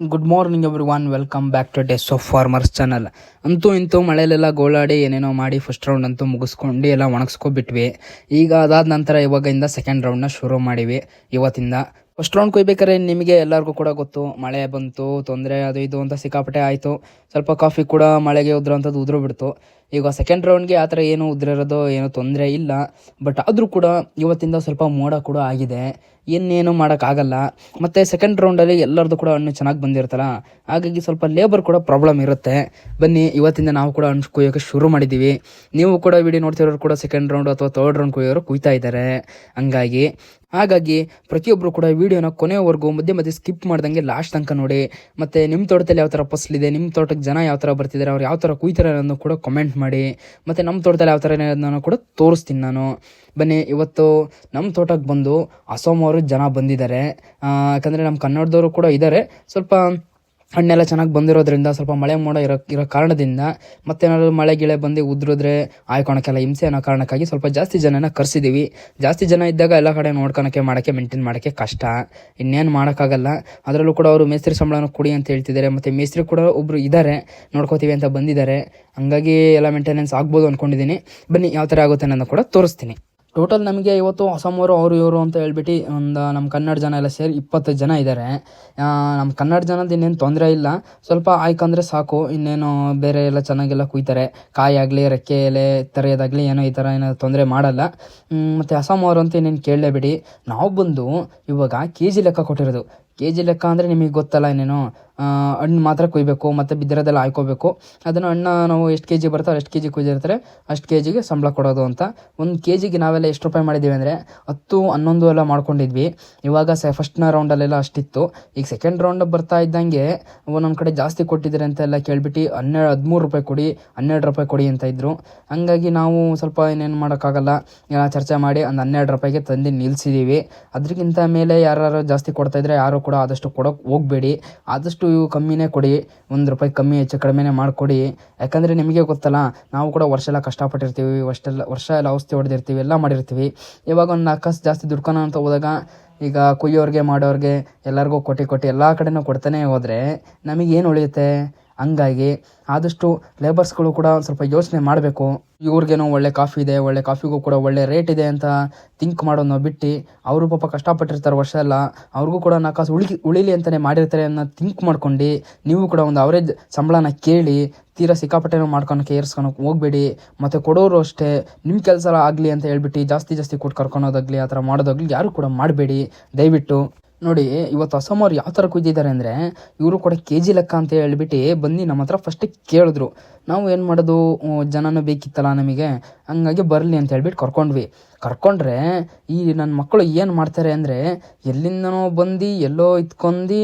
Good morning every one welcome back to days of farmers channel ಅಂತೂ ಇಂತೂ ಮಳೆಯಲ್ಲೆಲ್ಲ ಗೋಳಾಡಿ ಏನೇನೋ ಮಾಡಿ ಫಸ್ಟ್ ರೌಂಡ್ ಅಂತೂ ಮುಗಿಸ್ಕೊಂಡು ಎಲ್ಲ ಒಣಗಿಸ್ಕೊಬಿಟ್ವಿ. ಈಗ ಅದಾದ ನಂತರ ಇವಾಗಿಂದ ಸೆಕೆಂಡ್ ರೌಂಡ್ನ ಶುರು ಮಾಡಿವಿ. ಇವತ್ತಿಂದ ಫಸ್ಟ್ ರೌಂಡ್ ಕೊಯ್ಬೇಕಾದ್ರೆ ನಿಮಗೆ ಎಲ್ಲರಿಗೂ ಕೂಡ ಗೊತ್ತು, ಮಳೆ ಬಂತು, ತೊಂದರೆ ಅದು ಇದು ಅಂತ ಸಿಕ್ಕಾಪಟ್ಟೆ ಆಯಿತು. ಸ್ವಲ್ಪ ಕಾಫಿ ಕೂಡ ಮಳೆಗೆ ಉದ್ರಂಥದ್ದು ಉದುರು ಬಿಡ್ತು. ಈಗ ಸೆಕೆಂಡ್ ರೌಂಡ್ಗೆ ಆ ಥರ ಏನು ಉದ್ರಿರೋದು ಏನೂ ತೊಂದರೆ ಇಲ್ಲ. ಬಟ್ ಆದರೂ ಕೂಡ ಇವತ್ತಿಂದ ಸ್ವಲ್ಪ ಮೋಡ ಕೂಡ ಆಗಿದೆ. ಇನ್ನೇನು ಮಾಡೋಕ್ಕಾಗಲ್ಲ. ಮತ್ತು ಸೆಕೆಂಡ್ ರೌಂಡಲ್ಲಿ ಎಲ್ಲರದು ಕೂಡ ಹಣ್ಣು ಚೆನ್ನಾಗಿ ಬಂದಿರ್ತಲ್ಲ ಹಾಗಾಗಿ ಸ್ವಲ್ಪ ಲೇಬರ್ ಕೂಡ ಪ್ರಾಬ್ಲಮ್ ಇರುತ್ತೆ. ಬನ್ನಿ, ಇವತ್ತಿಂದ ನಾವು ಕೂಡ ಹಣ್ಣು ಕುಯ್ಯೋಕ್ಕೆ ಶುರು ಮಾಡಿದ್ದೀವಿ ನೀವು ಕೂಡ ವಿಡಿಯೋ ನೋಡ್ತಿರೋರು ಕೂಡ ಸೆಕೆಂಡ್ ರೌಂಡ್ ಅಥವಾ ಥರ್ಡ್ ರೌಂಡ್ ಕುಯ್ಯೋರು ಕುಯ್ತಾ ಇದ್ದಾರೆ. ಹಂಗಾಗಿ ಹಾಗಾಗಿ ಪ್ರತಿಯೊಬ್ಬರು ಕೂಡ ವಿಡಿಯೋನ ಕೊನೆಯವರೆಗೂ ಮಧ್ಯೆ ಮಧ್ಯೆ ಸ್ಕಿಪ್ ಮಾಡ್ದಂಗೆ ಲಾಸ್ಟ್ ತನಕ ನೋಡಿ. ಮತ್ತು ನಿಮ್ಮ ತೋಟದಲ್ಲಿ ಯಾವ ಥರ ಫಸಲಿದೆ ನಿಮ್ಮ ತೋಟಕ್ಕೆ ಜನ ಯಾವ ಥರ ಬರ್ತಿದ್ದಾರೆ ಅವ್ರು ಯಾವ ಥರ ಕುಯ್ತಾರೆ ಅನ್ನೋದನ್ನು ಕೂಡ ಕಮೆಂಟ್ ಮಾಡಿ. ಮತ್ತು ನಮ್ಮ ತೋಟದಲ್ಲಿ ಯಾವ ಥರ ಏನೋ ಕೂಡ ತೋರಿಸ್ತೀನಿ ನಾನು. ಬನ್ನಿ, ಇವತ್ತು ನಮ್ಮ ತೋಟಕ್ಕೆ ಬಂದು ಅಸೋಮವರು ಜನ ಬಂದಿದ್ದಾರೆ. ಯಾಕಂದರೆ ನಮ್ಮ ಕನ್ನಡದವರು ಕೂಡ ಇದ್ದಾರೆ ಸ್ವಲ್ಪ ಹಣ್ಣೆಲ್ಲ ಚೆನ್ನಾಗಿ ಬಂದಿರೋದ್ರಿಂದ ಸ್ವಲ್ಪ ಮಳೆ ಮೋಡ ಇರೋ ಇರೋ ಕಾರಣದಿಂದ ಮತ್ತೇನಾದ್ರು ಮಳೆ ಗಿಳೆ ಬಂದು ಉದ್ರಿದ್ರೆ ಆಯ್ಕೊಳಕ್ಕೆಲ್ಲ ಹಿಂಸೆ ಅನ್ನೋ ಕಾರಣಕ್ಕಾಗಿ ಸ್ವಲ್ಪ ಜಾಸ್ತಿ ಜನನ ಕರೆಸಿದ್ದೀವಿ ಜಾಸ್ತಿ ಜನ ಇದ್ದಾಗ ಎಲ್ಲ ಕಡೆ ನೋಡ್ಕೊಳಕ್ಕೆ ಮಾಡೋಕ್ಕೆ, ಮೇಂಟೈನ್ ಮಾಡೋಕ್ಕೆ ಕಷ್ಟ. ಇನ್ನೇನು ಮಾಡೋಕ್ಕಾಗಲ್ಲ. ಅದರಲ್ಲೂ ಕೂಡ ಅವರು ಮೇಸ್ತ್ರಿ ಸಂಬಳನ ಕೊಡಿ ಅಂತ ಹೇಳ್ತಿದ್ದಾರೆ. ಮತ್ತು ಮೇಸ್ತ್ರಿ ಕೂಡ ಒಬ್ಬರು ಇದ್ದಾರೆ ನೋಡ್ಕೋತೀವಿ ಅಂತ ಬಂದಿದ್ದಾರೆ. ಹಂಗಾಗಿ ಎಲ್ಲ ಮೇಂಟೆನೆನ್ಸ್ ಆಗ್ಬೋದು ಅಂದ್ಕೊಂಡಿದ್ದೀನಿ ಬನ್ನಿ, ಯಾವ ಥರ ಆಗುತ್ತೆ ಅನ್ನೋದನ್ನ ಕೂಡ ತೋರಿಸ್ತೀನಿ. ಟೋಟಲ್ ನಮಗೆ ಇವತ್ತು ಅಸಮವರು ಅವರು ಇವರು ಅಂತ ಹೇಳ್ಬಿಟ್ಟು ಒಂದು ನಮ್ಮ ಕನ್ನಡ ಜನ ಎಲ್ಲ ಸೇರಿ ಇಪ್ಪತ್ತು ಜನ ಇದ್ದಾರೆ ನಮ್ಮ ಕನ್ನಡ ಜನದ ಇನ್ನೇನು ತೊಂದರೆ ಇಲ್ಲ. ಸ್ವಲ್ಪ ಆಯ್ಕಂದ್ರೆ ಸಾಕು. ಇನ್ನೇನು ಬೇರೆ ಎಲ್ಲ ಚೆನ್ನಾಗೆಲ್ಲ ಕುಯ್ತಾರೆ. ಕಾಯಿ ಆಗಲಿ, ರೆಕ್ಕೆ ಎಲೆ, ತರೆಯೋದಾಗಲಿ ಏನೋ ಈ ಥರ ಏನೋ ತೊಂದರೆ ಮಾಡಲ್ಲ. ಮತ್ತು ಅವರು ಅಂತ ಇನ್ನೇನು ಕೇಳಲೇಬಿಡಿ ನಾವು ಬಂದು ಇವಾಗ ಕೆ ಜಿ ಲೆಕ್ಕ ಕೊಟ್ಟಿರೋದು. ಕೆ ಜಿ ಲೆಕ್ಕ ಅಂದರೆ ನಿಮಗೆ ಗೊತ್ತಲ್ಲ ಆ, ಹಣ್ಣು ಮಾತ್ರ ಕುಯ್ಬೇಕು ಮತ್ತು ಬಿದ್ದಿರೋದೆಲ್ಲ ಆಯ್ಕೋಬೇಕು ಅದನ್ನು ಹಣ್ಣು ನಾವು ಎಷ್ಟು ಕೆ ಜಿ ಬರ್ತಾರೆ ಅಷ್ಟು ಕೆ ಜಿ ಕೊಯ್ದಿರ್ತಾರೆ. ಅಷ್ಟು ಕೆ ಜಿಗೆ ಸಂಬಳ ಕೊಡೋದು ಅಂತ. ಒಂದು ಕೆ ಜಿಗೆ ನಾವೆಲ್ಲ ಎಷ್ಟು ರೂಪಾಯಿ ಮಾಡಿದ್ದೀವಿ ಅಂದರೆ ಹತ್ತು ಹನ್ನೊಂದು ಎಲ್ಲ ಮಾಡ್ಕೊಂಡಿದ್ವಿ. ಇವಾಗ ಸ ಫಸ್ಟ್ನ ರೌಂಡಲ್ಲೆಲ್ಲ ಅಷ್ಟಿತ್ತು. ಈಗ ಸೆಕೆಂಡ್ ರೌಂಡ್ ಬರ್ತಾ ಇದ್ದಂಗೆ ಒಂದೊಂದು ಕಡೆ ಜಾಸ್ತಿ ಕೊಟ್ಟಿದ್ದಾರೆ ಅಂತ ಎಲ್ಲ ಕೇಳ್ಬಿಟ್ಟು ಹನ್ನೆರಡು ಹದಿಮೂರು ರೂಪಾಯಿ ಕೊಡಿ ಹನ್ನೆರಡು ರೂಪಾಯಿ ಕೊಡಿ ಅಂತ ಇದ್ದರು ಹಂಗಾಗಿ ನಾವು ಸ್ವಲ್ಪ ಏನೇನು ಮಾಡೋಕ್ಕಾಗಲ್ಲ. ಎಲ್ಲ ಚರ್ಚೆ ಮಾಡಿ ಒಂದು ಹನ್ನೆರಡು ರೂಪಾಯಿಗೆ ತಂದು ನಿಲ್ಲಿಸಿದ್ದೀವಿ ಅದಕ್ಕಿಂತ ಮೇಲೆ ಯಾರು ಜಾಸ್ತಿ ಕೊಡ್ತಾ ಇದ್ರೆ ಯಾರು ಕೂಡ ಆದಷ್ಟು ಕೊಡೋಕೆ ಹೋಗಬೇಡಿ. ಆದಷ್ಟು ಕಮ್ಮಿನೇ ಕೊಡಿ. ಒಂದು ರೂಪಾಯಿ ಕಮ್ಮಿ ಹೆಚ್ಚು ಕಡಿಮೆನೇ ಮಾಡಿಕೊಡಿ. ಯಾಕಂದರೆ ನಿಮಗೆ ಗೊತ್ತಲ್ಲ, ನಾವು ಕೂಡ ವರ್ಷ ಎಲ್ಲ ಕಷ್ಟಪಟ್ಟಿರ್ತೀವಿ ವರ್ಷೆಲ್ಲ ವರ್ಷ ಎಲ್ಲ ಔಷಧಿ ಹೊಡೆದಿರ್ತೀವಿ, ಎಲ್ಲ ಮಾಡಿರ್ತೀವಿ. ಇವಾಗ ಒಂದು ನಾಲ್ಕು ಜಾಸ್ತಿ ದುಡ್ಕೋಣ ಅಂತ ಹೋದಾಗ, ಈಗ ಕುಯ್ಯೋರಿಗೆ ಮಾಡೋರಿಗೆ ಎಲ್ಲರಿಗೂ ಕೊಟ್ಟಿ ಕೊಟ್ಟು ಎಲ್ಲ ಕಡೆನೂ ಕೊಡ್ತಾನೆ ಹೋದರೆ ನಮಗೇನು ಉಳಿಯುತ್ತೆ? ಹಂಗಾಗಿ ಆದಷ್ಟು ಲೇಬರ್ಸ್ಗಳು ಕೂಡ ಸ್ವಲ್ಪ ಯೋಚನೆ ಮಾಡಬೇಕು. ಇವ್ರಿಗೇನೋ ಒಳ್ಳೆ ಕಾಫಿ ಇದೆ, ಒಳ್ಳೆ ಕಾಫಿಗೂ ಕೂಡ ಒಳ್ಳೆ ರೇಟ್ ಇದೆ ಅಂತ ಥಿಂಕ್ ಮಾಡೋದನ್ನ ಬಿಟ್ಟು ಅವರು ಪಾಪ ಕಷ್ಟಪಟ್ಟಿರ್ತಾರೆ ವರ್ಷ ಎಲ್ಲ, ಅವ್ರಿಗೂ ಕೂಡ ನಾಲ್ಕು ಕಾಸು ಉಳಿ ಉಳಿಲಿ ಅಂತಲೇ ಮಾಡಿರ್ತಾರೆ ಅನ್ನೋ ಥಿಂಕ್ ಮಾಡ್ಕೊಂಡು ನೀವು ಕೂಡ ಒಂದು ಅವರೇಜ್ ಸಂಬಳನ ಕೇಳಿ ತೀರಾ ಸಿಕ್ಕಾಪಟ್ಟೆನೂ ಮಾಡ್ಕೊಳಕ್ಕೆ ಏರ್ಸ್ಕೊಳಕ್ಕೆ ಹೋಗಬೇಡಿ. ಮತ್ತು ಕೊಡೋರು ಅಷ್ಟೇ ನಿಮ್ಮ ಕೆಲಸ ಆಗಲಿ ಅಂತ ಹೇಳ್ಬಿಟ್ಟು ಜಾಸ್ತಿ ಜಾಸ್ತಿ ಕೊಟ್ಟು ಕರ್ಕೊಳೋದಾಗಲಿ ಆ ಥರ ಮಾಡೋದಾಗಲಿ ಯಾರು ಕೂಡ ಮಾಡಬೇಡಿ. ದಯವಿಟ್ಟು ನೋಡಿ, ಇವತ್ತು ಅಸಮವ್ರು ಯಾವ ಥರ ಕುಯ್ದಿದ್ದಾರೆ ಅಂದರೆ, ಇವರು ಕೂಡ ಕೆ ಜಿ ಲೆಕ್ಕ ಅಂತ ಹೇಳ್ಬಿಟ್ಟು ಬಂದು ನಮ್ಮ ಹತ್ರ ಫಸ್ಟಿಗೆ ಕೇಳಿದ್ರು. ನಾವು ಏನು ಮಾಡೋದು? ಜನನು ಬೇಕಿತ್ತಲ್ಲ ನಮಗೆ? ಹಂಗಾಗಿ ಬರಲಿ ಅಂತ ಹೇಳ್ಬಿಟ್ಟು ಕರ್ಕೊಂಡ್ವಿ. ಕರ್ಕೊಂಡ್ರೆ ಈ ನನ್ನ ಮಕ್ಕಳು ಏನು ಮಾಡ್ತಾರೆ ಅಂದರೆ, ಎಲ್ಲಿಂದನೋ ಬಂದು, ಎಲ್ಲೋ ಇತ್ಕೊಂಡು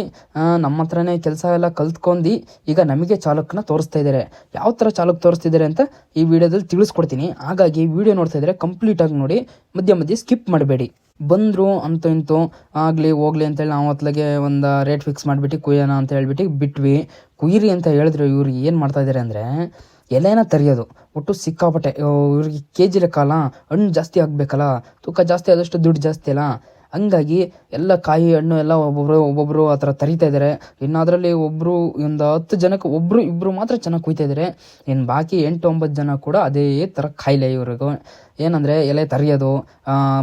ನಮ್ಮ ಹತ್ರನೇ ಕೆಲಸ ಎಲ್ಲ ಕಲ್ತ್ಕೊಂಡು ಈಗ ನಮಗೆ ಚಾಲಕನ ತೋರಿಸ್ತಾ ಇದ್ದಾರೆ ಯಾವ ಥರ ಚಾಲಕ ತೋರಿಸ್ತಿದ್ದಾರೆ ಅಂತ ಈ ವಿಡಿಯೋದಲ್ಲಿ ತಿಳಿಸ್ಕೊಡ್ತೀನಿ. ಹಾಗಾಗಿ ವಿಡಿಯೋ ನೋಡ್ತಾ ಇದ್ದರೆ ಕಂಪ್ಲೀಟಾಗಿ ನೋಡಿ, ಮಧ್ಯ ಮಧ್ಯೆ ಸ್ಕಿಪ್ ಮಾಡಬೇಡಿ. ಬಂದರು ಅಂತೂ ಇಂತು, ಆಗಲಿ ಹೋಗ್ಲಿ ಅಂತೇಳಿ ನಾವು ಹೊತ್ಲಾಗೆ ಒಂದು ರೇಟ್ ಫಿಕ್ಸ್ ಮಾಡಿಬಿಟ್ಟು ಕುಯ್ಯೋಣ ಅಂತ ಹೇಳ್ಬಿಟ್ಟು ಬಿಟ್ವಿ. ಕುಯ್ಯಿರಿ ಅಂತ ಹೇಳಿದ್ರು ಇವ್ರಿಗೆ ಏನು ಮಾಡ್ತಾ ಇದ್ದಾರೆ ಅಂದರೆ ಎಲೆನ ತರಿಯೋದು. ಒಟ್ಟು ಸಿಕ್ಕಾಪಟ್ಟೆ. ಇವ್ರಿಗೆ ಕೆ ಜಿ ಲೆಕ್ಕಲ್ಲ ಹಣ್ಣು ಜಾಸ್ತಿ ಆಗಬೇಕಲ್ಲ, ತೂಕ ಜಾಸ್ತಿ ಆದಷ್ಟು ದುಡ್ಡು ಜಾಸ್ತಿ ಅಲ್ಲ. ಹಂಗಾಗಿ ಎಲ್ಲ ಕಾಯಿ ಹಣ್ಣು ಎಲ್ಲ ಒಬ್ಬೊಬ್ರು ಒಬ್ಬೊಬ್ಬರು ಆ ಥರ ತರಿತಾ ಇದ್ದಾರೆ ಇನ್ನು ಅದರಲ್ಲಿ ಒಬ್ಬರು ಒಂದು ಹತ್ತು ಜನಕ್ಕೆ ಒಬ್ಬರು ಇಬ್ಬರು ಮಾತ್ರ ಚೆನ್ನಾಗಿ ಕುಯ್ತಾ ಇದ್ದಾರೆ ಇನ್ನು ಬಾಕಿ ಎಂಟು, ಒಂಬತ್ತು ಜನ ಕೂಡ ಅದೇ ಥರ ಕಾಯಿಲೆ ಇವ್ರಿಗೂ. ಏನಂದರೆ ಎಲೆ ತರಿಯೋದು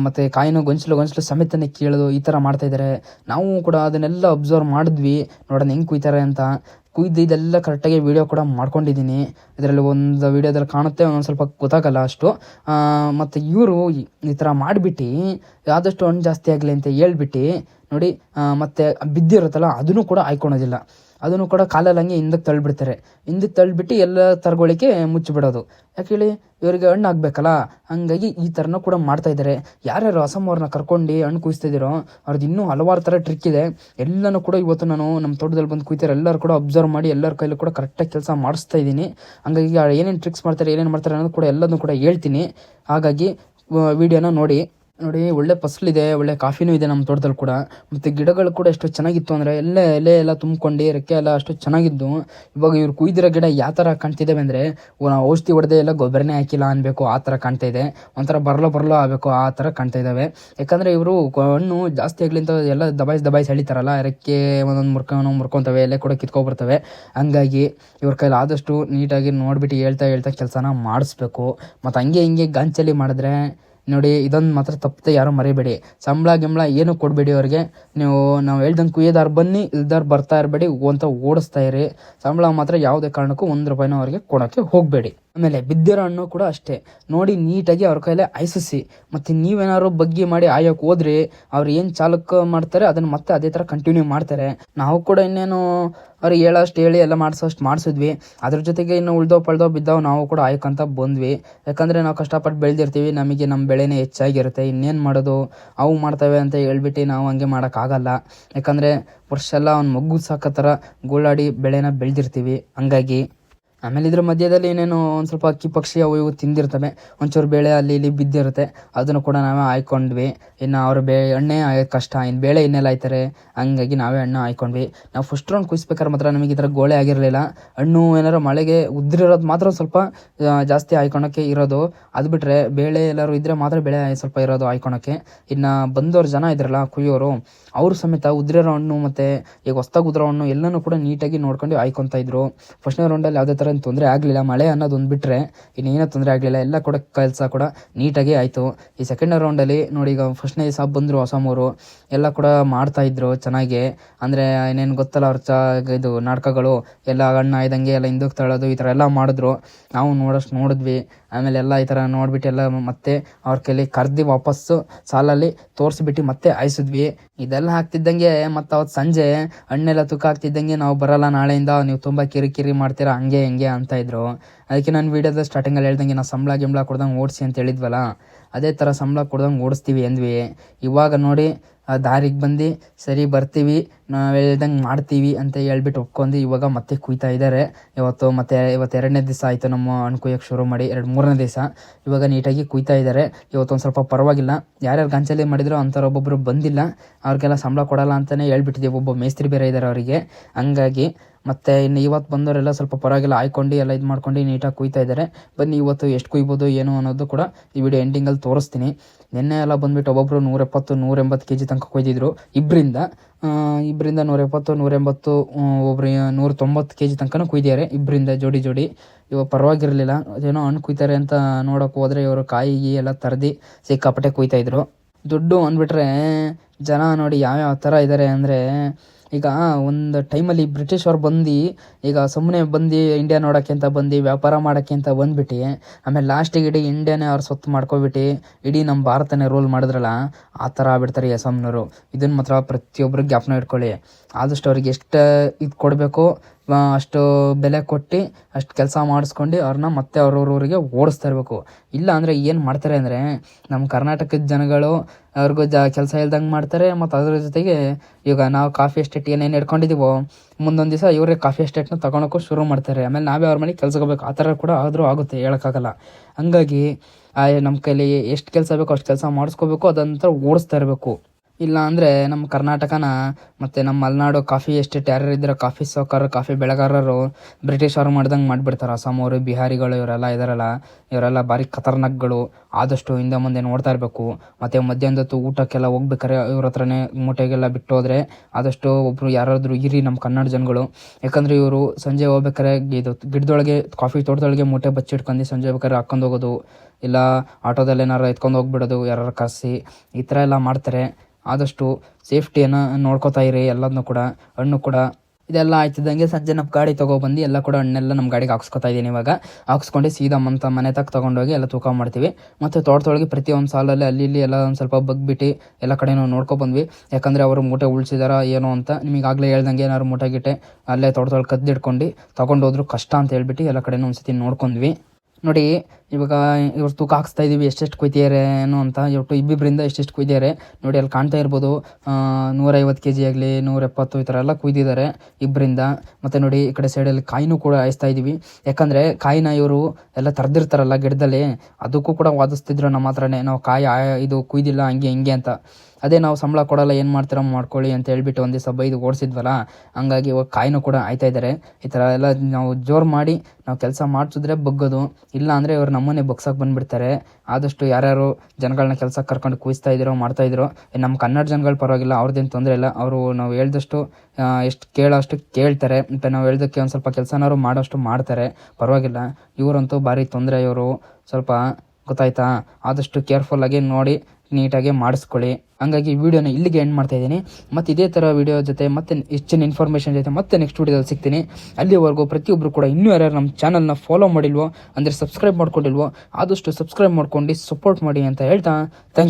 ಮತ್ತು ಕಾಯಿನೂ ಗೊಂಚಲು ಗೊಂಚಲು ಸಮೇತನೇ ಕೀಳೋದು ಈ ಥರ ಮಾಡ್ತಾಯಿದ್ದಾರೆ ನಾವು ಕೂಡ ಅದನ್ನೆಲ್ಲ ಅಬ್ಸರ್ವ್ ಮಾಡಿದ್ವಿ. ನೋಡೋಣ ಹೆಂಗೆ ಕುಯ್ತಾರೆ ಅಂತ. ಕುಯ್ದು ಇದೆಲ್ಲ ಕರೆಕ್ಟಾಗಿ ವೀಡಿಯೋ ಕೂಡ ಮಾಡ್ಕೊಂಡಿದ್ದೀನಿ. ಇದರಲ್ಲಿ ಒಂದು ವೀಡಿಯೋದಲ್ಲಿ ಕಾಣುತ್ತೆ, ಒಂದೊಂದು ಸ್ವಲ್ಪ ಗೊತ್ತಾಗಲ್ಲ ಅಷ್ಟು. ಮತ್ತು ಇವರು ಈ ಥರ ಮಾಡಿಬಿಟ್ಟು ಆದಷ್ಟು ಹಣ್ಣು ಜಾಸ್ತಿ ಆಗಲಿ ಅಂತ ಹೇಳ್ಬಿಟ್ಟು ನೋಡಿ ಮತ್ತು ಬಿದ್ದಿರುತ್ತಲ್ಲ, ಅದನ್ನು ಕೂಡ ಆಯ್ಕೊಳೋದಿಲ್ಲ ಅದನ್ನು ಕೂಡ ಕಾಲಲ್ಲಿ ಹಂಗೆ ಹಿಂದಕ್ಕೆ ತಳ್ಳಿಬಿಡ್ತಾರೆ. ಹಿಂದಕ್ಕೆ ತಳ್ಳಿಬಿಟ್ಟು ಎಲ್ಲ ತರಗೊಳಿಕೆ ಮುಚ್ಚಿಬಿಡೋದು. ಯಾಕೆ ಹೇಳಿ? ಇವರಿಗೆ ಹಣ್ಣು ಆಗಬೇಕಲ್ಲ? ಹಂಗಾಗಿ ಈ ಥರನೂ ಕೂಡ ಮಾಡ್ತಾ ಇದ್ದಾರೆ. ಯಾರ್ಯಾರು ಅಸಮವ್ರನ್ನ ಕರ್ಕೊಂಡು ಹಣ್ಣು ಕುಯ್ಸ್ತಿದ್ದೀರೋ ಅವ್ರದ್ದು ಇನ್ನೂ ಹಲವಾರು ಥರ ಟ್ರಿಕ್ ಇದೆ. ಎಲ್ಲನೂ ಕೂಡ ಇವತ್ತು ನಾನು ನಮ್ಮ ತೋಟದಲ್ಲಿ ಬಂದು ಕುಯ್ತಾರೆ, ಎಲ್ಲರೂ ಕೂಡ ಅಬ್ಸರ್ವ್ ಮಾಡಿ ಎಲ್ಲರ ಕೈಲೂ ಕೂಡ ಕರೆಕ್ಟಾಗಿ ಕೆಲಸ ಮಾಡಿಸ್ತಾ ಇದ್ದೀನಿ. ಹಂಗಾಗಿ ಏನೇನು ಟ್ರಿಕ್ಸ್ ಮಾಡ್ತಾರೆ, ಏನೇನು ಮಾಡ್ತಾರೆ ಅನ್ನೋದು ಕೂಡ ಎಲ್ಲದನ್ನು ಕೂಡ ಹೇಳ್ತೀನಿ. ಹಾಗಾಗಿ ವಿಡಿಯೋನ ನೋಡಿ. ನೋಡಿ, ಒಳ್ಳೆ ಫಸಲಿದೆ, ಒಳ್ಳೆ ಕಾಫಿನೂ ಇದೆ ನಮ್ಮ ತೋಟದಲ್ಲಿ ಕೂಡ. ಮತ್ತು ಗಿಡಗಳು ಕೂಡ ಎಷ್ಟು ಚೆನ್ನಾಗಿತ್ತು ಅಂದರೆ ಎಲ್ಲ ಎಲೆ ಎಲ್ಲ ತುಂಬ್ಕೊಂಡು, ರೆಕ್ಕೆ ಎಲ್ಲ ಅಷ್ಟು ಚೆನ್ನಾಗಿದ್ದು. ಇವಾಗ ಇವ್ರು ಕುಯ್ದಿರೋ ಗಿಡ ಯಾವ ಥರ ಕಾಣ್ತಿದ್ದಾವೆ ಅಂದರೆ ನಾವು ಔಷಧಿ ಹೊಡೆದೇ ಎಲ್ಲ ಗೊಬ್ಬರನೇ ಹಾಕಿಲ್ಲ ಅನ್ಬೇಕು, ಆ ಥರ ಕಾಣ್ತಾ ಇದೆ. ಒಂಥರ ಬರಲೋ ಬರಲೋ ಆಗಬೇಕು, ಆ ಥರ ಕಾಣ್ತಾ ಇದ್ದಾವೆ ಯಾಕಂದರೆ ಇವರು ಹಣ್ಣು ಜಾಸ್ತಿ ಆಗಲಿಂತ ಎಲ್ಲ ದಬಾಯಿಸಿ ದಬಾಯಿಸಿ ಎಳಿತಾರಲ್ಲ, ರೆಕ್ಕೆ ಒಂದೊಂದು ಮುರ್ಕೊಂಡು ಮುರ್ಕೊತವೆ, ಎಲೆ ಕೂಡ ಕಿತ್ಕೊಬರ್ತವೆ. ಹಂಗಾಗಿ ಇವ್ರ ಕೈಲಿ ಆದಷ್ಟು ನೀಟಾಗಿ ನೋಡಿಬಿಟ್ಟು ಹೇಳ್ತಾ ಹೇಳ್ತಾ ಕೆಲಸನ ಮಾಡಿಸ್ಬೇಕು. ಮತ್ತು ಹಂಗೆ ಹಿಂಗೆ ಗಾಂಚಲಿ ಮಾಡಿದ್ರೆ ನೋಡಿ, ಇದೊಂದು ಮಾತ್ರ ತಪ್ಪದೆ ಯಾರು ಮರಿಬೇಡಿ. ಸಂಬಳ, ಗಿಂಬಳ ಏನು ಕೊಡಬೇಡಿ ಅವ್ರಿಗೆ. ನೀವು, ನಾವು ಹೇಳ್ದಂಗೆ ಕುಯ್ಯೋದಾರು ಬನ್ನಿ, ಇಲ್ದಾರ್ ಬರ್ತಾ ಇರಬೇಡಿ ಅಂತ ಓಡಿಸ್ತಾ ಇರಿ. ಸಂಬಳ ಮಾತ್ರ ಯಾವುದೇ ಕಾರಣಕ್ಕೂ ಒಂದು ರೂಪಾಯಿನೂ ಅವ್ರಿಗೆ ಕೊಡೋಕ್ಕೆ ಹೋಗಬೇಡಿ. ಆಮೇಲೆ ಬಿದ್ದಿರೋ ಹಣ್ಣು ಕೂಡ ಅಷ್ಟೇ. ನೋಡಿ, ನೀಟಾಗಿ ಅವ್ರ ಕೈಲೇ ಐಸಿಸಿ. ಮತ್ತು ನೀವೇನಾದ್ರು ಬಗ್ಗಿ ಮಾಡಿ ಆಯೋಕೆ ಹೋದ್ರಿ, ಅವ್ರು ಏನು ಚಾಲಕ ಮಾಡ್ತಾರೆ, ಅದನ್ನು ಮತ್ತೆ ಅದೇ ಥರ ಕಂಟಿನ್ಯೂ ಮಾಡ್ತಾರೆ. ನಾವು ಕೂಡ ಇನ್ನೇನು ಅವ್ರಿಗೆ ಹೇಳೋಷ್ಟು ಹೇಳಿ ಎಲ್ಲ ಮಾಡಿಸೋಷ್ಟು ಮಾಡಿಸಿದ್ವಿ. ಅದ್ರ ಜೊತೆಗೆ ಇನ್ನು ಉಳ್ದೋ ಪಳ್ದೋ ಬಿದ್ದವು ನಾವು ಕೂಡ ಆಯ್ಕೊಂತ ಬಂದ್ವಿ. ಯಾಕಂದರೆ ನಾವು ಕಷ್ಟಪಟ್ಟು ಬೆಳೆದಿರ್ತೀವಿ, ನಮಗೆ ನಮ್ಮ ಬೆಳೆನೇ ಹೆಚ್ಚಾಗಿರುತ್ತೆ, ಇನ್ನೇನು ಮಾಡೋದು? ಅವು ಮಾಡ್ತವೆ ಅಂತ ಹೇಳ್ಬಿಟ್ಟು ನಾವು ಹಂಗೆ ಮಾಡೋಕ್ಕಾಗಲ್ಲ. ಯಾಕಂದರೆ ವರ್ಷ ಎಲ್ಲ ಅವ್ನು ಮಗ್ಗು ಸಾಕೋ ಥರ ಗೋಳಾಡಿ ಬೆಳೆನ ಬೆಳೆದಿರ್ತೀವಿ, ಹಂಗಾಗಿ. ಆಮೇಲೆ ಇದ್ರ ಮಧ್ಯದಲ್ಲಿ ಏನೇನು ಒಂದು ಸ್ವಲ್ಪ ಅಕ್ಕಿ ಪಕ್ಷಿ ಅವು ಇವು ತಿಂದಿರ್ತವೆ. ಒಂಚೂರು ಬೇಳೆ ಅಲ್ಲಿ ಇಲ್ಲಿ ಬಿದ್ದಿರುತ್ತೆ. ಅದನ್ನು ಕೂಡ ನಾವೇ ಆಯ್ಕೊಂಡ್ವಿ ಇನ್ನು ಅವ್ರ ಬೇ, ಎಣ್ಣೆ ಆಯೋದು ಕಷ್ಟ. ಇನ್ನು ಬೇಳೆ ಇನ್ನೆಲ್ಲ ಆಯ್ತಾರೆ ಹಂಗಾಗಿ ನಾವೇ ಹಣ್ಣು ಆಯ್ಕೊಂಡ್ವಿ ನಾವು ಫಸ್ಟ್ ರೌಂಡ್ ಕುಯ್ಸ್ಬೇಕಾದ್ರೆ ಮಾತ್ರ ನಮಗೆ ಈ ಥರ ಗೋಳೆ ಆಗಿರಲಿಲ್ಲ. ಹಣ್ಣು ಏನಾರು ಮಳೆಗೆ ಉದ್ರಿರೋದು ಮಾತ್ರ ಸ್ವಲ್ಪ ಜಾಸ್ತಿ ಆಯ್ಕೊಳಕ್ಕೆ ಇರೋದು. ಅದು ಬಿಟ್ಟರೆ ಬೇಳೆ ಎಲ್ಲರೂ ಇದ್ದರೆ ಮಾತ್ರ ಬೆಳೆ ಸ್ವಲ್ಪ ಇರೋದು ಆಯ್ಕೊಳಕ್ಕೆ ಇನ್ನು ಬಂದವ್ರು ಜನ ಇದ್ರಲ್ಲ, ಕುಯ್ಯೋರು, ಅವರು ಸಮೇತ ಉದ್ರಿರೋ ಹಣ್ಣು ಮತ್ತು ಈಗ ಹೊಸ್ದಾಗಿ ಉದ್ರೋ ಹಣ್ಣು ಎಲ್ಲನೂ ಕೂಡ ನೀಟಾಗಿ ನೋಡ್ಕೊಂಡು ಆಯ್ಕೊತಾ ಇದ್ರು. ಫಸ್ಟ್ನೇ ರೌಂಡಲ್ಲಿ ಯಾವುದೇ ಥರ ತೊಂದರೆ ಆಗಲಿಲ್ಲ, ಮಳೆ ಅನ್ನೋದು ಒಂದು ಬಿಟ್ಟರೆ ಇನ್ನೇನೋ ತೊಂದರೆ ಆಗಲಿಲ್ಲ, ಎಲ್ಲ ಕೂಡ ಕೆಲಸ ಕೂಡ ನೀಟಾಗಿ ಆಯಿತು. ಈ ಸೆಕೆಂಡ್ ರೌಂಡಲ್ಲಿ ನೋಡಿ ಈಗ ಫಸ್ಟ್ನೇ ಬಂದ್ರು ಬಂದರು ಹೊಸಮೂರು ಎಲ್ಲ ಕೂಡ ಮಾಡ್ತಾ ಇದ್ರು ಚೆನ್ನಾಗಿ. ಅಂದರೆ ಇನ್ನೇನು ಗೊತ್ತಲ್ಲ ಅವ್ರ ಚ, ಇದು ನಾಟಕಗಳು, ಎಲ್ಲ ಅಣ್ಣ ಆಯ್ದಂಗೆ ಎಲ್ಲ ಹಿಂದಕ್ಕೆ ತಳ್ಳೋದು ಈ ಥರ ಎಲ್ಲ ಮಾಡಿದ್ರು. ನಾವು ನೋಡೋಷ್ಟು ನೋಡಿದ್ವಿ. ಆಮೇಲೆ ಎಲ್ಲ ಈ ಥರ ನೋಡ್ಬಿಟ್ಟು ಎಲ್ಲ ಮತ್ತೆ ಅವ್ರ ಕೈಲಿ ಕರ್ದು ವಾಪಸ್ಸು ಸಾಲಲ್ಲಿ ತೋರಿಸ್ಬಿಟ್ಟು ಮತ್ತೆ ಆಯಿಸಿದ್ವಿ ಇದೆಲ್ಲ ಹಾಕ್ತಿದ್ದಂಗೆ ಮತ್ತು ಅವತ್ತು ಸಂಜೆ ಹಣ್ಣೆಲ್ಲ ತೂಕ ಹಾಕ್ತಿದ್ದಂಗೆ ನಾವು ಬರಲ್ಲ, ನಾಳೆಯಿಂದ ನೀವು ತುಂಬ ಕಿರಿಕಿರಿ ಮಾಡ್ತೀರಾ, ಹಂಗೆ ಹಿಂಗೆ ಅಂತ ಇದ್ರು. ಅದಕ್ಕೆ ನಾನು ವೀಡಿಯೋದ ಸ್ಟಾರ್ಟಿಂಗಲ್ಲಿ ಹೇಳ್ದಂಗೆ ನಾವು ಸಂಬಳ ಗಿಂಬಳ ಕೊಡ್ದಂಗೆ ಓಡಿಸಿ ಅಂತ ಹೇಳಿದ್ವಲ್ಲ, ಅದೇ ಥರ ಸಂಬಳ ಕೊಡ್ದಂಗೆ ಓಡಿಸ್ತೀವಿ ಅಂದ್ವಿ. ಇವಾಗ ನೋಡಿ ದಾರಿಗೆ ಬಂದು, ಸರಿ, ಬರ್ತೀವಿ, ನಾವು ಹೇಳ್ದಂಗೆ ಮಾಡ್ತೀವಿ ಅಂತ ಹೇಳ್ಬಿಟ್ಟು ಒಪ್ಕೊಂಡು ಇವಾಗ ಮತ್ತೆ ಕುಯ್ತಾ ಇದ್ದಾರೆ ಇವತ್ತು ಮತ್ತೆ ಇವತ್ತು ಎರಡನೇ ದಿವಸ ಆಯಿತು ನಮ್ಮ ಹಣ್ಣು ಶುರು ಮಾಡಿ, ಎರಡು ಮೂರನೇ ದಿವಸ. ಇವಾಗ ನೀಟಾಗಿ ಕುಯ್ತಾ ಇದ್ದಾರೆ ಇವತ್ತು ಒಂದು ಸ್ವಲ್ಪ ಪರವಾಗಿಲ್ಲ. ಯಾರ್ಯಾರು ಗಂಚಲಿ ಮಾಡಿದ್ರು ಅಂಥವ್ರು ಒಬ್ಬೊಬ್ಬರು ಬಂದಿಲ್ಲ. ಅವ್ರಿಗೆಲ್ಲ ಸಂಬಳ ಕೊಡಲ್ಲ ಅಂತಲೇ ಹೇಳ್ಬಿಟ್ಟಿದ್ದೀವಿ ಒಬ್ಬ ಮೇಸ್ತ್ರಿ ಬೇರೆ ಇದ್ದಾರೆ ಅವರಿಗೆ. ಹಂಗಾಗಿ ಮತ್ತು ಇನ್ನು ಇವತ್ತು ಬಂದವರೆಲ್ಲ ಸ್ವಲ್ಪ ಪರವಾಗಿಲ್ಲ, ಆಯ್ಕೊಂಡು ಎಲ್ಲ ಇದು ಮಾಡ್ಕೊಂಡು ನೀಟಾಗಿ ಕುಯ್ತಾ ಇದ್ದಾರೆ. ಬನ್ನಿ ಇವತ್ತು ಎಷ್ಟು ಕುಯ್ಬೋದು, ಏನು ಅನ್ನೋದು ಕೂಡ ಈ ವಿಡಿಯೋ ಎಂಡಿಂಗಲ್ಲಿ ತೋರಿಸ್ತೀನಿ. ನಿನ್ನೆ ಎಲ್ಲ ಬಂದ್ಬಿಟ್ಟು ಒಬ್ಬೊಬ್ಬರು ನೂರ ಎಪ್ಪತ್ತು ನೂರ ಎಂಬತ್ತು ಕೆ ಜಿ ತನಕ ಕೊಯ್ದಿದ್ರು. ಇಬ್ಬರಿಂದ ಇಬ್ಬರಿಂದ ನೂರ ಎಪ್ಪತ್ತು ನೂರ ಎಂಬತ್ತು ಒಬ್ರು ನೂರ ತೊಂಬತ್ತು ಕೆ ಜಿ ತನಕನೂ ಕುಯ್ದಿದ್ದಾರೆ. ಇಬ್ಬರಿಂದ ಜೋಡಿ ಜೋಡಿ. ಇವಾಗ ಪರವಾಗಿರಲಿಲ್ಲ. ಏನೋ ಹಣ್ಣು ಕುಯ್ತಾರೆ ಅಂತ ನೋಡೋಕೆ ಹೋದರೆ ಇವರು ಕಾಯಿ ಎಲ್ಲ ತರದಿ ಸಿಕ್ಕಾಪಟ್ಟೆ ಕುಯ್ತಾಯಿದ್ರು ದುಡ್ಡು ಅಂದ್ಬಿಟ್ರೆ ಜನ ನೋಡಿ ಯಾವ್ಯಾವ ಥರ ಇದ್ದಾರೆ ಅಂದರೆ ಈಗ ಒಂದು ಟೈಮಲ್ಲಿ ಬ್ರಿಟಿಷ್ ಅವ್ರು ಬಂದು, ಈಗ ಸುಮ್ಮನೆ ಬಂದು ಇಂಡಿಯಾ ನೋಡೋಕ್ಕೆ ಅಂತ ಬಂದು, ವ್ಯಾಪಾರ ಮಾಡೋಕ್ಕೆ ಅಂತ ಬಂದ್ಬಿಟ್ಟು, ಆಮೇಲೆ ಲಾಸ್ಟಿಗೆ ಇಡೀ ಇಂಡಿಯಾನೇ ಅವ್ರು ಸ್ವತ್ತು ಮಾಡ್ಕೊಬಿಟ್ಟು, ಇಡೀ ನಮ್ಮ ಭಾರತನೇ ರೂಲ್ ಮಾಡಿದ್ರಲ್ಲ, ಆ ಥರ ಆಗ್ಬಿಡ್ತಾರೆ ಯಸಮ್ನವರು ಇದನ್ನು ಮಾತ್ರ ಪ್ರತಿಯೊಬ್ಬರು ಜ್ಞಾಪನ ಇಟ್ಕೊಳ್ಳಿ. ಆದಷ್ಟು ಅವ್ರಿಗೆ ಎಷ್ಟು, ಇದು ಕೊಡಬೇಕು ಅಷ್ಟು ಬೆಲೆ ಕೊಟ್ಟು, ಅಷ್ಟು ಕೆಲಸ ಮಾಡಿಸ್ಕೊಂಡು ಅವ್ರನ್ನ ಮತ್ತೆ ಅವ್ರವ್ರ ಊರಿಗೆ ಓಡಿಸ್ತಾ ಇರಬೇಕು. ಇಲ್ಲ ಅಂದರೆ ಏನು ಮಾಡ್ತಾರೆ ಅಂದರೆ ನಮ್ಮ ಕರ್ನಾಟಕದ ಜನಗಳು ಅವ್ರಿಗೂ ಜ, ಕೆಲಸ ಇಲ್ದಂಗೆ ಮಾಡ್ತಾರೆ, ಮತ್ತು ಅದ್ರ ಜೊತೆಗೆ ಈಗ ನಾವು ಕಾಫಿ ಎಸ್ಟೇಟ್ ಏನೇನು ಇಟ್ಕೊಂಡಿದ್ದೀವೋ ಮುಂದೊಂದು ದಿವಸ ಇವರೇ ಕಾಫಿ ಎಸ್ಟೇಟ್ನ ತಗೊಳಕ್ಕೂ ಶುರು ಮಾಡ್ತಾರೆ. ಆಮೇಲೆ ನಾವೇ ಅವ್ರ ಮನೆಗೆ ಹೋಗ್ಬೇಕು. ಆ ಥರ ಕೂಡ ಆದರೂ ಆಗುತ್ತೆ ಹೇಳೋಕ್ಕಾಗಲ್ಲ. ಹಂಗಾಗಿ ನಮ್ಮ ಕೈಲಿ ಎಷ್ಟು ಕೆಲಸ ಬೇಕೋ ಅಷ್ಟು ಕೆಲಸ ಮಾಡಿಸ್ಕೋಬೇಕು, ಅದಂತರ ಓಡಿಸ್ತಾ ಇರಬೇಕು. ಇಲ್ಲ ಅಂದರೆ ನಮ್ಮ ಕರ್ನಾಟಕನ ಮತ್ತು ನಮ್ಮ ಮಲೆನಾಡು ಕಾಫಿ ಎಸ್ಟೇಟ್ ಯಾರ್ಯಾರು ಇದ್ದಾರೋ ಕಾಫಿ ಸೋಕರ್ ಕಾಫಿ ಬೆಳೆಗಾರರು ಬ್ರಿಟಿಷ್ ಅವ್ರು ಮಾಡ್ದಂಗೆ ಮಾಡಿಬಿಡ್ತಾರೆ. ಅಸ್ಸಾಮವರು ಬಿಹಾರಿಗಳು ಇವರೆಲ್ಲ ಇದಾರಲ್ಲ, ಇವರೆಲ್ಲ ಭಾರಿ ಖತರ್ನಾಕ್ಗಳು. ಆದಷ್ಟು ಹಿಂದೆ ಮುಂದೆ ನೋಡ್ತಾ ಇರಬೇಕು. ಮತ್ತು ಮಧ್ಯಾಹ್ನದ ಹೊತ್ತು ಊಟಕ್ಕೆಲ್ಲ ಹೋಗ್ಬೇಕಾರೆ ಇವ್ರ ಹತ್ರನೇ ಮೂಟೆಗೆಲ್ಲ ಬಿಟ್ಟು ಹೋದರೆ ಆದಷ್ಟು ಒಬ್ಬರು ಯಾರಾದರೂ ಇರಿ ನಮ್ಮ ಕನ್ನಡ ಜನಗಳು. ಯಾಕಂದರೆ ಇವರು ಸಂಜೆ ಹೋಗ್ಬೇಕಾರೆ ಇದು ಗಿಡದೊಳಗೆ, ಕಾಫಿ ತೋಟದೊಳಗೆ ಮೂಟೆ ಬಚ್ಚಿಟ್ಕೊಂಡು ಸಂಜೆ ಬೇಕಾದ್ರೆ ಹಾಕ್ಕೊಂಡು ಹೋಗೋದು. ಇಲ್ಲ ಆಟೋದಲ್ಲಿ ಏನಾರು ಎತ್ಕೊಂಡು ಹೋಗ್ಬಿಡೋದು ಯಾರು ಕರೆಸಿ, ಈ ಥರ ಎಲ್ಲ ಮಾಡ್ತಾರೆ. ಆದಷ್ಟು ಸೇಫ್ಟಿಯನ್ನು ನೋಡ್ಕೋತಾ ಇರಿ ಎಲ್ಲದನ್ನೂ ಕೂಡ, ಹಣ್ಣು ಕೂಡ. ಇದೆಲ್ಲ ಆಯ್ತಿದ್ದಂಗೆ ಸಂಜೆ ನಮ್ಮ ಗಾಡಿ ತೊಗೊಬಂದು ಎಲ್ಲ ಕೂಡ ಹಣ್ಣೆಲ್ಲ ನಮ್ಮ ಗಾಡಿಗೆ ಹಾಕ್ಸ್ಕೊತಾ ಇದ್ದೀನಿ ಇವಾಗ. ಹಾಕ್ಸ್ಕೊಂಡು ಸೀದಾ ಮಂತ ಮನೆ ತಕ್ಕ ತೊಗೊಂಡೋಗಿ ಎಲ್ಲ ತೂಕ ಮಾಡ್ತೀವಿ. ಮತ್ತು ತೋಟದೊಳಗೆ ಪ್ರತಿಯೊಂದು ಸಾಲಲ್ಲಿ ಅಲ್ಲಿ ಇಲ್ಲಿ ಎಲ್ಲ ಒಂದು ಸ್ವಲ್ಪ ಬಗ್ಬಿಟ್ಟು ಎಲ್ಲ ಕಡೆನೂ ನೋಡ್ಕೊ ಬಂದ್ವಿ ಯಾಕಂದರೆ ಅವರು ಮೂಟೆ ಉಳಿಸಿದಾರ ಏನೋ ಅಂತ ನಿಮಗಾಗಲೇ ಹೇಳ್ದಂಗೆ ಏನಾದ್ರು ಮೂಟೆ ಗಿಟೆ ಅಲ್ಲೇ ತೋಟದೊಳಗೆ ಕದ್ದಿಡ್ಕೊಂಡು ತೊಗೊಂಡೋದ್ರು ಕಷ್ಟ ಅಂತ ಹೇಳ್ಬಿಟ್ಟು ಎಲ್ಲ ಕಡೆನೂ ಒಂದ್ಸತಿ ನೋಡ್ಕೊಂಡ್ವಿ. ನೋಡಿ ಇವಾಗ ಇವ್ರು ತೂಕ ಹಾಕ್ಸ್ತಾ ಇದೀವಿ, ಎಷ್ಟೆಷ್ಟು ಕೊಯ್ತಿದ್ದಾರೆ ಏನು ಅಂತ ಇವತ್ತು ಇಬ್ಬಿಬ್ಬರಿಂದ ಎಷ್ಟೆಷ್ಟು ಕೊಯ್ದಿದ್ದಾರೆ ನೋಡಿ ಅಲ್ಲಿ ಕಾಣ್ತಾ ಇರ್ಬೋದು. ನೂರೈವತ್ತು ಕೆ ಜಿ ಆಗಲಿ, ನೂರೆಪ್ಪತ್ತು ಈ ಥರ ಎಲ್ಲ ಕುಯ್ದಿದ್ದಾರೆ ಇಬ್ಬರಿಂದ ಮತ್ತು ನೋಡಿ ಈ ಕಡೆ ಸೈಡಲ್ಲಿ ಕಾಯಿನೂ ಕೂಡ ಹಾಯಿಸ್ತಾ ಇದ್ದೀವಿ ಯಾಕಂದರೆ ಕಾಯಿನ ಇವರು ಎಲ್ಲ ತರ್ದಿರ್ತಾರಲ್ಲ ಗಿಡದಲ್ಲಿ, ಅದಕ್ಕೂ ಕೂಡ ವಾದಿಸ್ತಿದ್ರು ನಮ್ಮ ಹತ್ರನೇ, ನಾವು ಕಾಯಿ ಇದು ಕುಯ್ದಿಲ್ಲ, ಹಂಗೆ, ಹಿಂಗೆ ಅಂತ. ಅದೇ ನಾವು ಸಂಬಳ ಕೊಡಲ್ಲ, ಏನು ಮಾಡ್ತೀರ, ಮಾಡ್ಕೊಳ್ಳಿ ಅಂತ ಹೇಳ್ಬಿಟ್ಟು ಒಂದೇ ಬೈದು ಇದು ಓಡಿಸಿದ್ವಲ್ಲ, ಹಂಗಾಗಿ ಇವಾಗ ಕಾಯಿನೂ ಕೂಡ ಆಯ್ತಾ ಇದ್ದಾರೆ ಈ ಥರ ಎಲ್ಲ ನಾವು ಜೋರು ಮಾಡಿ, ನಾವು ಕೆಲಸ ಮಾಡಿಸಿದ್ರೆ ಬಗ್ಗೋದು. ಇಲ್ಲ ಅಂದರೆ ನಮ್ಮನ್ನೇ ಬಗ್ಸಕ್ಕೆ ಬಂದ್ಬಿಡ್ತಾರೆ. ಆದಷ್ಟು ಯಾರ್ಯಾರು ಜನಗಳನ್ನ ಕೆಲಸಕ್ಕೆ ಕರ್ಕೊಂಡು ಕೂಯಿಸ್ತಾ ಇದ್ದೀರೋ, ಮಾಡ್ತಾ ಇದ್ದೀರೋ ನಮ್ಮ ಕನ್ನಡ ಜನಗಳು ಪರವಾಗಿಲ್ಲ ಅವ್ರದ್ದೇನು ತೊಂದರೆ ಇಲ್ಲ. ಅವರು ನಾವು ಹೇಳ್ದಷ್ಟು ಎಷ್ಟು ಕೇಳೋಷ್ಟು ಕೇಳ್ತಾರೆ. ಮತ್ತು ನಾವು ಹೇಳ್ದಕ್ಕೆ ಒಂದು ಸ್ವಲ್ಪ ಕೆಲಸನಾರು ಮಾಡೋಷ್ಟು ಮಾಡ್ತಾರೆ. ಪರವಾಗಿಲ್ಲ. ಇವರಂತೂ ಭಾರಿ ತೊಂದರೆ ಇವರು. ಸ್ವಲ್ಪ ಗೊತ್ತಾಯ್ತಾ? ಆದಷ್ಟು ಕೇರ್ಫುಲ್ಲಾಗಿ ನೋಡಿ ನೀಟಾಗಿ ಮಾಡಿಸ್ಕೊಳ್ಳಿ. ಹಂಗಾಗಿ ವಿಡಿಯೋನ ಇಲ್ಲಿಗೆ ಎಂಡ್ ಮಾಡ್ತಾ ಇದ್ದೀನಿ. ಮತ್ತು ಇದೇ ಥರ ವಿಡಿಯೋ ಜೊತೆ ಮತ್ತೆ ಹೆಚ್ಚಿನ ಇನ್ಫಾರ್ಮೇಷನ್ ಜೊತೆ ಮತ್ತೆ ನೆಕ್ಸ್ಟ್ ವಿಡಿಯೋದಲ್ಲಿ ಸಿಗ್ತೀನಿ. ಅಲ್ಲಿವರೆಗೂ ಪ್ರತಿಯೊಬ್ಬರು ಕೂಡ ಇನ್ನೂ ಯಾರ್ಯಾರು ನಮ್ಮ ಚಾನಲ್ನ ಫಾಲೋ ಮಾಡಿಲ್ವೋ, ಅಂದರೆ ಸಬ್ಸ್ಕ್ರೈಬ್ ಮಾಡ್ಕೊಂಡಿಲ್ವೋ, ಆದಷ್ಟು ಸಬ್ಸ್ಕ್ರೈಬ್ ಮಾಡ್ಕೊಂಡು ಸಪೋರ್ಟ್ ಮಾಡಿ ಅಂತ ಹೇಳ್ತಾ ಥ್ಯಾಂಕ್ ಯು